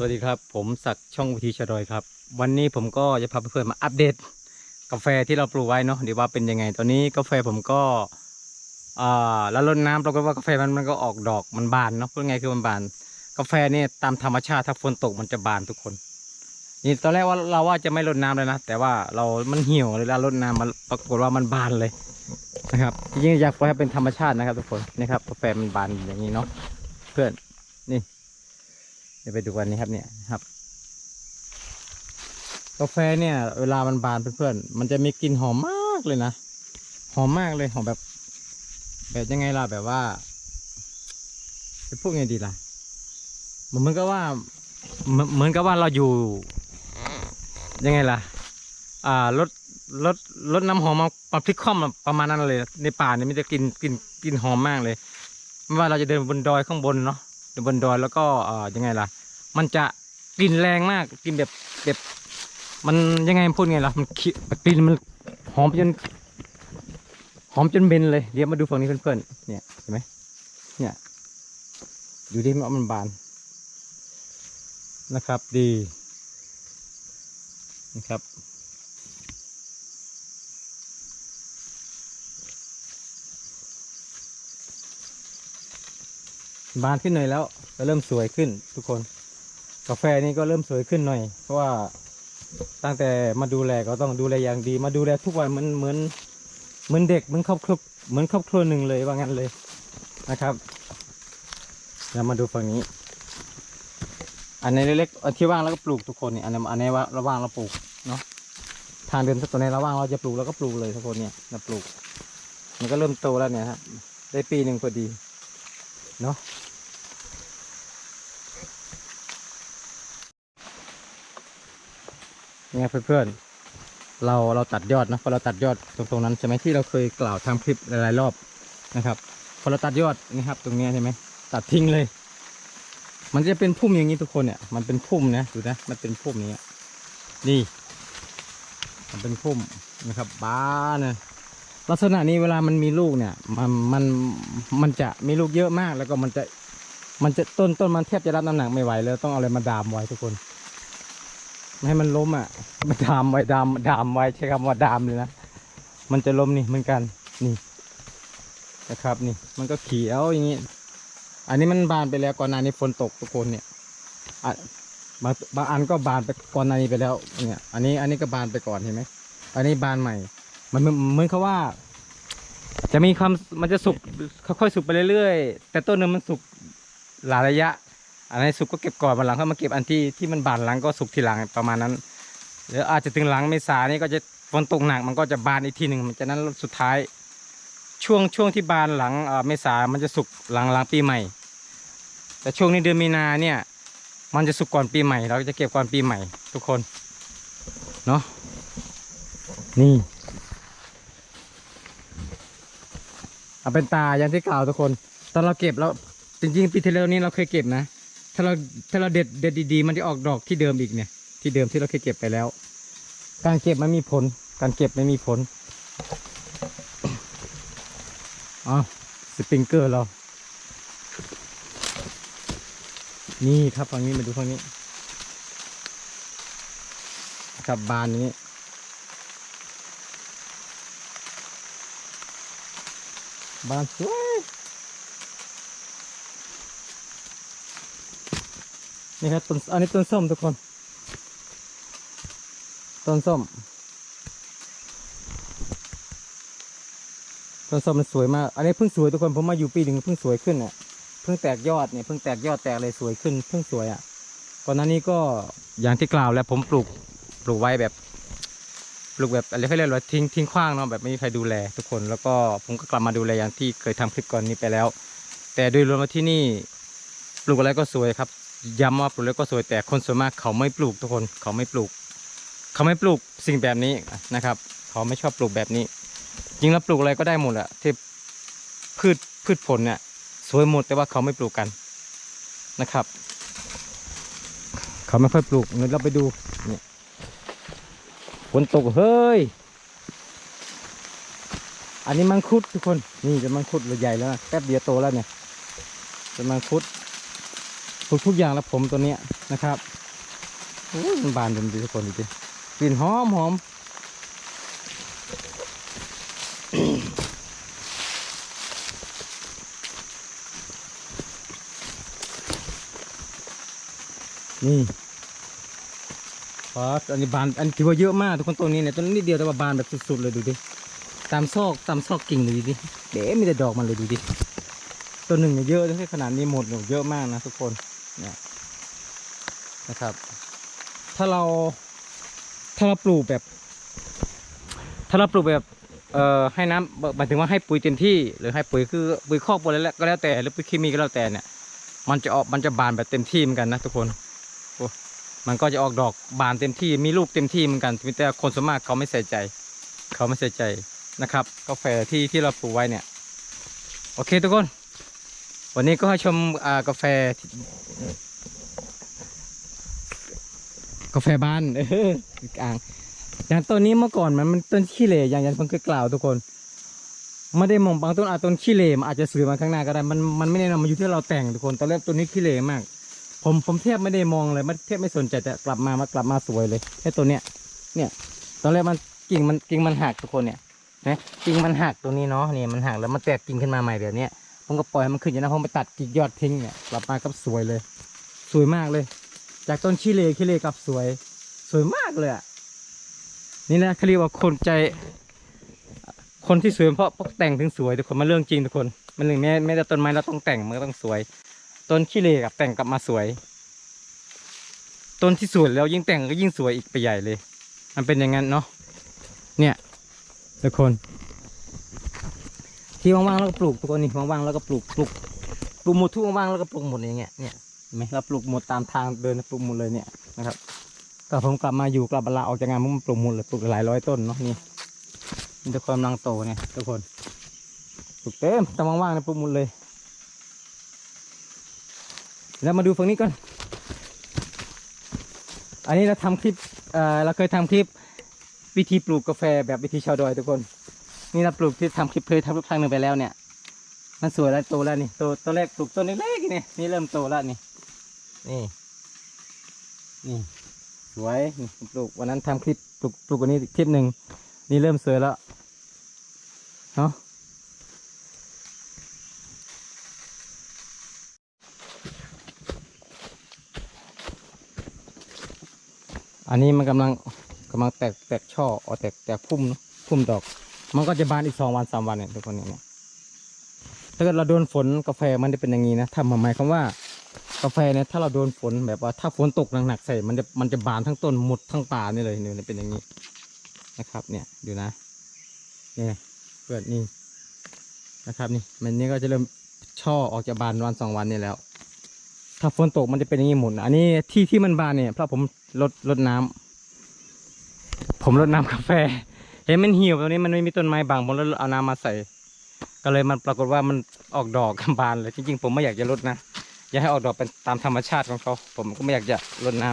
สวัสดีครับ ผมศักช่องวิธีชะดอยครับ วันนี้ผมก็จะพาเพื่อนๆมาอัปเดต กาแฟที่เราปลูกไว้เนาะเดี๋ยวว่าเป็นยังไง ตอนนี้กาแฟผมก็อ่าแล้วรดน้ำปรากฏว่ากาแฟมันมันก็ออกดอกมันบานเนาะพูดง่ายคือมันบาน กาแฟเนี่ยตามธรรมชาติถ้าฝนตกมันจะบานทุกคน นี่ตอนแรกว่าเราว่าจะไม่รดน้ำเลยนะแต่ว่าเรา มันเหี่ยวเลยแล้วรดน้ำมันปรากฏว่ามันบานเลยนะครับจริงๆอยากปล่อยให้เป็นธรรมชาตินะครับทุกคนนี่ครับกาแฟมันบานอย่างนี้เนาะเพื่อนนี่ ดี๋ยวไปดูกันนี้ครับเนี่ยครับ กาแฟเนี่ย เวลามันบานเพื่อนๆมันจะมีกลิ่นหอมมากเลยนะหอมมากเลยหอมแบบ แบบยังไงล่ะแบบว่าจะพูดไงดีล่ะเหมือนกับว่าเหมือนกับว่าเราอยู่ยังไงล่ะ อ่ารถรถรถน้ำหอมมามาพลิกคว่ำประมาณนั้นเลย ในป่าเนี่ยมันจะกลิ่นกลิ่นกลิ่นหอมมากเลย ไม่ว่าเราจะเดินบนดอยข้างบนเนาะ บนดอยแล้วก็เอ่อยังไงล่ะ มันจะกลิ่นแรงมากกลิ่นแบบแบบมันยังไงพูดไงล่ะมันขี้กลิ่นมันหอมจนหอมจนเบนเลยเดี๋ยวมาดูฝั่งนี้เพื่อนๆเนี่ยเห็นไหมเนี่ยอยู่ที่มันบานนะครับดีนะครับ บานขึ้นหน่อยแล้วก็เริ่มสวยขึ้นทุกคน กาแฟนี่ก็เริ่มสวยขึ้นหน่อย เพราะว่าตั้งแต่มาดูแลก็ต้องดูแลอย่างดี มาดูแลทุกวันเหมือนเหมือนเหมือนเด็กเหมือนครอบครัวเหมือนครอบครัวหนึ่งเลยว่างั้นเลยนะครับเรามาดูฝั่งนี้ อันนี้เล็กๆอันที่ว่างแล้วก็ปลูกทุกคนเนี่ยอันนี้อันนี้ว่าระว่างเราปลูกเนาะทางเดินตัวในระว่างเราจะปลูกเราก็ปลูกเลยทุกคนเนี่ยเราปลูก มันก็เริ่มโตแล้วเนี่ยครับได้ปีหนึ่งพอดีเนาะ เนี่ยเพื่อนๆ เราเราตัดยอดนะพอเราตัดยอดตรงตรงนั้นใช่ไหมที่เราเคยกล่าวทำคลิปหลายๆรอบนะครับ พอเราตัดยอดนี่ครับ ตรงนี้ใช่ไหมตัดทิ้งเลย มันจะเป็นพุ่มอย่างนี้ทุกคนเนี่ย มันเป็นพุ่มนะดูนะมันเป็นพุ่มนี้นี่ มันเป็นพุ่มนะครับบ้านะลักษณะนี้เวลามันมีลูกเนี่ย มันมันมันจะมีลูกเยอะมากแล้วก็มันจะมันจะต้นต้นมันแทบจะรับน้ำหนักไม่ไหวเลยต้องเอาอะไรมาดามไว้ทุกคน ให้มันล้มอะมาดามไว้ดามดามไว้ใช้คำว่าดามเลยนะมันจะล้มนี่เหมือนกันนี่นะครับนี่ มันก็เขียวอย่างนี้ อันนี้มันบานไปแล้วก่อนหน้านี้ฝนตกทุกคนเนี่ยอะบางบางอันก็บานไปก่อนหน้านี้ไปแล้วเนี่ย อันนี้อันนี้ก็บานไปก่อนเห็นไหมอันนี้บานใหม่ มันเหมือนเขาว่า จะมีความมันจะสุกค่อยๆสุกไปเรื่อยๆแต่ต้นนึงมันสุกหลายระยะ อันไหนี้สุกก็เก็บก่อนวันหลังก็มาเก็บอันที่ที่มันบานหลังก็สุกทีหลังประมาณนั้นหรืออาจจะถึงหลังเมษานี่ก็จะฝนตกหนักมันก็จะบานอีกทีหนึ่งจากนั้นสุดท้าย ช่วงช่วงที่บานหลังเมษามันจะสุกหลังหลังปีใหม่ แต่ช่วงนี้เดือนมีนาเนี่ยมันจะสุกก่อนปีใหม่ เราจะเก็บก่อนปีใหม่ ทุกคนเนาะนี่เอาเป็นตาอย่างที่กล่าวทุกคน ตอนเราเก็บแล้วจริงๆปีที่แล้วนี้เราเคยเก็บนะ ถ้าเราถ้าเราเด็ดเด็ดดีๆ มันจะออกดอกที่เดิมอีกเนี่ย ที่เดิมที่เราเคยเก็บไปแล้ว การเก็บมันมีผล การเก็บไม่มีผลอ๋อสปริงเกอร์เรา นี่ครับฝั่งนี้มาดูฝั่งนี้กับบานนี้บานสวย นี่ครับต้นอันนี้ต้นส้มทุกคน ต้นส้ม ต้นส้มมันสวยมาก อันนี้เพิ่งสวยทุกคน ผมมาอยู่ปีหนึ่งเพิ่งสวยขึ้นเนี่ย เพิ่งแตกยอดเนี่ย เพิ่งแตกยอดแตกอะไรสวยขึ้น เพิ่งสวยอะ ก่อนหน้านี้ก็อย่างที่กล่าวแล้วผมปลูก ปลูกไว้แบบ ปลูกแบบอะไรเขาเรียกว่าทิ้งทิ้งขว้างเนาะแบบไม่มีใครดูแลทุกคน แล้วก็ผมก็กลับมาดูแลอย่างที่เคยทำคลิปก่อนนี้ไปแล้ว แต่โดยรวมแล้วที่นี่ ปลูกอะไรก็สวยครับ ย้ำว่าปลูกแล้วก็สวยแต่คนส่วนมากเขาไม่ปลูกทุกคนเขาไม่ปลูก เขาไม่ปลูกสิ่งแบบนี้นะครับ เขาไม่ชอบปลูกแบบนี้ จริงแล้วปลูกอะไรก็ได้หมดอะที่พืชพืชผลเนี่ยสวยหมดแต่ว่าเขาไม่ปลูกกันนะครับ เขาไม่ค่อยปลูกเงินเราไปดูเนี่ยฝนตกเฮ้ยอันนี้มังคุดทุกคนนี่เป็นมังคุดใหญ่แล้วนะแป๊บเดียวโตแล้วเนี่ยเป็นมังคุด ปลูกทุกอย่างแล้วผมตัวเนี้ยนะครับโอ้ยมันบานจนดีทุกคนดูดิกลิ่นหอมหอมนี่ครับอันนี้บานอันถือว่าเยอะมากทุกคนตัวนี้เนี่ยตัวนี้นิดเดียวแต่ว่าบานแบบสุดๆเลยดูดิตามซอกตามซอกกิ่งเลยดูดิเด๋มีแต่ดอกมันเลยดูดิตัวหนึ่งเนี่ยเยอะขนาดนี้หมดเยอะมากนะทุกคน เนี่ยนะครับ ถ้าเราถ้าเราปลูกแบบ ถ้าเราปลูกแบบเอ่อให้น้ำหมายถึงว่าให้ปุ๋ยเต็มที่หรือให้ปุ๋ยคือปุ๋ยคอกปุ๋ยอะไรก็แล้วแต่หรือปุ๋ยเคมีก็แล้วแต่เนี่ย มันจะออกมันจะบานแบบเต็มที่เหมือนกันนะทุกคนโอ้มันก็จะออกดอกบานเต็มที่มีลูกเต็มที่เหมือนกันแต่คนส่วนมากเขาไม่ใส่ใจ เขาไม่ใส่ใจนะครับ กาแฟที่ที่เราปลูกไว้เนี่ย โอเคทุกคน วันนี้ก็ให้ชมกาแฟ กาแฟบ้านเอออ่างอย่างต้นนี้เมื่อก่อนมันมันต้นขี้เหร่อย่างอย่างผมเคยกล่าวทุกคนไม่ได้มองบางต้นอาจต้นขี้เหร่อาจจะสื่อมาข้างหน้าก็ได้มันมันไม่แน่นอนมันอยู่ที่เราแต่งทุกคนตอนแรกต้นนี้ขี้เหร่มาก ผมผมแทบไม่ได้มองเลยมันแทบไม่สนใจแต่กลับมามากลับมาสวยเลยแค่ตัวเนี้ยเนี่ยตอนแรกมันกิ่งมันกิ่งมันหักทุกคนเนี่ยนะกิ่งมันหักตัวนี้เนาะนี่มันหักแล้วมันแตกกิ่งขึ้นมาใหม่แบบเนี้ย ผมก็ปล่อยให้มันขึ้นอย่างนั้นผมไปตัดกิ่งยอดทิ้งเนี่ยกลับมาก็สวยเลย สวยมากเลย จากต้นขี้เหร่ชีเหร่กลับสวย สวยมากเลยอะนี่นะเขาเรียกว่าคนใจ คนที่สวยเพราะพราะแต่งถึงสวยทุกคนมันเรื่องจริงทุกคน มันหนึ่งแม้แม้แต่ต้นไม้เราต้องแต่งมันก็ต้องสวย ต้นขี้เหร่กับแต่งกลับมาสวย ต้นที่สวยแล้วยิ่งแต่งก็ยิ่งสวยอีกไปใหญ่เลย มันเป็นอย่างนั้นเนาะเนี่ยทุกคน ที่ว่างๆแล้วก็ปลูกทุกคนนี่ว่างๆแล้วก็ปลูกปลูกปลูกหมดทุกว่างๆแล้วก็ปลูกหมดอย่างเงี้ยเนี่ยเห็นไหมเราปลูกหมดตามทางเดินปลูกหมดเลยเนี่ยนะครับก็ผมกลับมาอยู่กลับมาลาออกจากงานผมปลูกหมดเลยปลูกหลายร้อยต้นเนาะนี่มันจะกำลังโตเนี่ยทุกคนปลูกเต็มแต่ว่างๆเนี่ยปลูกหมดเลย แล้วมาดูฝั่งนี้ก่อนอันนี้เราทำคลิปเออเราเคยทำคลิปวิธีปลูกกาแฟแบบวิธีชาวดอยทุกคน นี่เราปลูกที่ทำคลิปเคยทำรูปทางหนึ่งไปแล้วเนี่ย มันสวยแล้วโตแล้วนี่โตต้นแรกปลูกต้นเล็กๆนี่นี่เริ่มโตแล้วนี่นี่นี่สวยนี่ปลูกวันนั้นทำคลิปปลูกปลูกวันนี้คลิปหนึ่งนี่เริ่มสวยแล้วเนาะอันนี้มันกำลังกำลังแตกแตกช่อออกแตกแตกพุ่มพุ่มดอก มันก็จะบานอีกสองวันสามวันเนี่ยทุกคนเนี่ยถ้าเกิดเราโดนฝนกาแฟมันจะเป็นอย่างนี้นะทำหมายความว่ากาแฟเนี่ยถ้าเราโดนฝนแบบว่าถ้าฝนตกหนักๆใส่มันจะมันจะบานทั้งต้นหมดทั้งป่านี่เลยเนี่ยเป็นอย่างนี้นะครับ เนี่ยดูนะเนี่ยเปิดนี่นะครับนี่มันนี่ก็จะเริ่มช่อออกจากบานวันสองวันนี่แล้ว ถ้าฝนตกมันจะเป็นอย่างนี้หมดอันนี้ที่ที่มันบานเนี่ยเพราะผมลดลดน้ำผมลดน้ำกาแฟ เห็นมันเหี่ยวตรงนี้มันไม่มีต้นไม้บังผมเลยเอาน้ำมาใส่ ก็เลยมันปรากฏว่ามันออกดอกกำบานเลยจริงๆ ผมไม่อยากจะลดนะอยากให้ออกดอกเป็นตามธรรมชาติของเขาผมก็ไม่อยากจะลดน้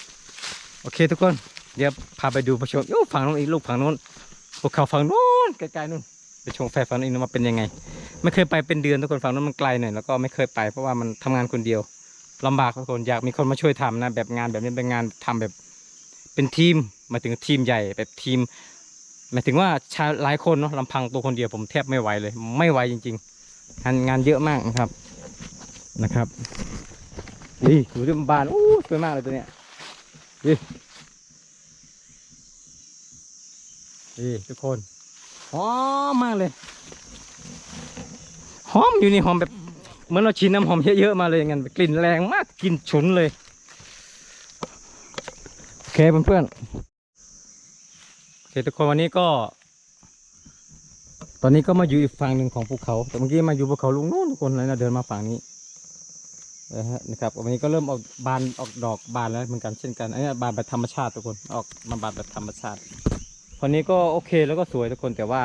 ำโอเคทุกคน เดี๋ยวพาไปดูประชมโอ้ฝั่งนู้นอีกลูกฝั่งนู้นภูเขาฝั่งนู้นไกลๆนู้นไปชมแฟฝั่งนู้นอีกนู้นมาเป็นยังไง ไม่เคยไปเป็นเดือนทุกคนฝั่งนู้นมันไกลหน่อยแล้วก็ไม่เคยไปเพราะว่ามันทำงานคนเดียวลำบากทุกคนอยากมีคนมาช่วยทำนะ แบบงานแบบนี้เป็นงานทำแบบเป็นทีมมาถึงทีมใหญ่แบบทีม หมายถึงว่าชายหลายคนเนาะลำพังตัวคนเดียวผมแทบไม่ไหวเลย ไม่ไหวจริงๆงานงานเยอะมากนะครับนะครับนี่ดูที่บานโอ้สวยมากเลยตัวเนี้ยนี่นี่ทุกคนหอมมากเลยหอมอยู่นี่หอมแบบเหมือนเราฉีดน้ำหอมเยอะๆมาเลยอย่างนั้นกลิ่นแรงมากกลิ่นฉุนเลยโอเคเพื่อนๆ คทุกคนวันนี้ก็ ตอนนี้ก็มาอยู่อีกฝั่งหนึ่งของภูเขา แต่เมื่อกี้มาอยู่ภูเขาลุงนู้นทุกคนเลยนะเดินมาฝั่งนี้นะฮะนะครับวันนี้ก็เริ่มออกบานออกดอกบานแล้วเหมือนกันเช่นกันอันนี้บานแบบธรรมชาติทุกคนออกมาบานแบบธรรมชาติวันนี้ก็โอเคแล้วก็สวยทุกคนแต่ว่า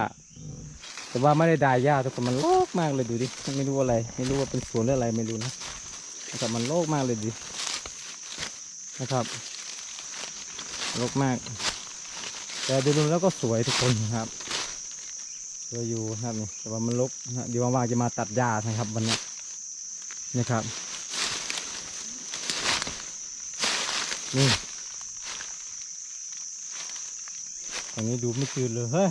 แต่ว่าไม่ได้ดายหญ้าทุกคนมันโลกมากเลยดูดิไม่รู้อะไร ไม่รู้ว่าเป็นสวนหรืออะไรไม่รู้นะนะครับมันโลกมากเลยดินะครับโลกมาก แต่ดูดูแล้วก็สวยทุกคนครับสวยอยู่นะครับนี่แต่ว่ามันรกนะเดี๋ยวว่างๆจะมาตัดหญ้านะครับวันนี้นะครับนี่ตอนนี้ดูไม่จืดเลยเฮ้ย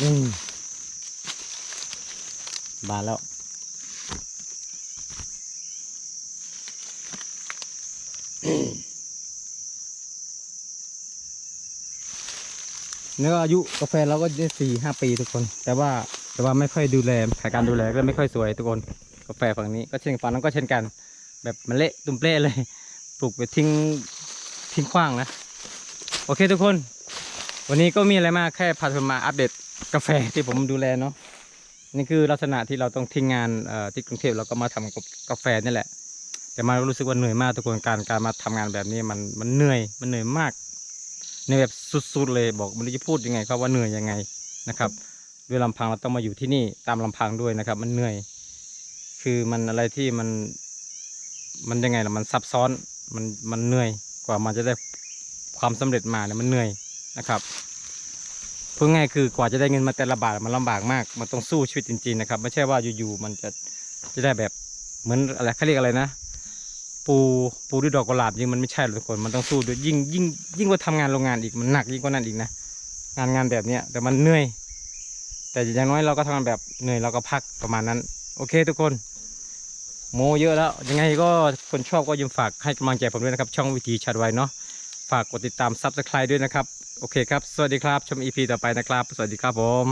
อืมบานแล้ว เนื้ออายุกาแฟเราก็ได้สี่ห้าปีทุกคน แต่ว่าแต่ว่าไม่ค่อยดูแลขาการดูแลก็ไม่ค่อยสวยทุกคนกาแฟฝั่งนี้ก็เช่นฝั่งนั้นก็เช่นกัน แบบมันเละตุ้มเละเลยปลูกไปทิ้งทิ้งขว้างนะโอเคทุกคน วันนี้ก็มีอะไรมากแค่พาทุกคนมาอัปเดตกาแฟที่ผมดูแลเนาะนี่คือลักษณะที่เราต้องทิ้งงานที่กรุงเทพเราก็มาทำกับกาแฟนี่แหละ แต่มารู้สึกว่าเหนื่อยมากทุกคนการการมาทำงานแบบนี้มันมันเหนื่อยมันเหนื่อยมากในแบบสุดๆเลยบอกมันจะพูดยังไงครับว่าเหนื่อยยังไงนะครับ ด้วยลำพังเราต้องมาอยู่ที่นี่ตามลำพังด้วยนะครับ มันเหนื่อย คือมันอะไรที่มัน มันยังไงล่ะมันซับซ้อนมันมันเหนื่อยกว่ามันจะได้ความสำเร็จมาเนี่ยมันเหนื่อยนะครับพูดง่ายคือกว่าจะได้เงินมาแต่ละบาทมันลำบากมาก มันต้องสู้ชีวิตจริง ๆ นะครับ ไม่ใช่ว่าอยู่ๆมันจะจะได้แบบเหมือนอะไรเขาเรียกอะไรนะ ปูปูด้วยดอกกุหลาบยิงมันไม่ใช่หรอกทุกคนมันต้องสู้ด้วยยิ่งยิ่งยิ่งกว่าทำงานโรงงานอีกมันหนักยิ่งกว่านั้นอีกนะงานงานแบบเนี้ยแต่มันเหนื่อย แต่อย่างน้อยเราก็ทำงานแบบเหนื่อยเราก็พักประมาณนั้น โอเคทุกคนโมเยอะแล้ว ยังไงก็คนชอบก็ยิมฝากให้กำลังใจผมด้วยนะครับ ช่องวิธีชัดไวเนาะฝากกดติดตามซับสไครต์ด้วยนะครับ โอเคครับ สวัสดีครับ ชมอีพีต่อไปนะครับ สวัสดีครับผม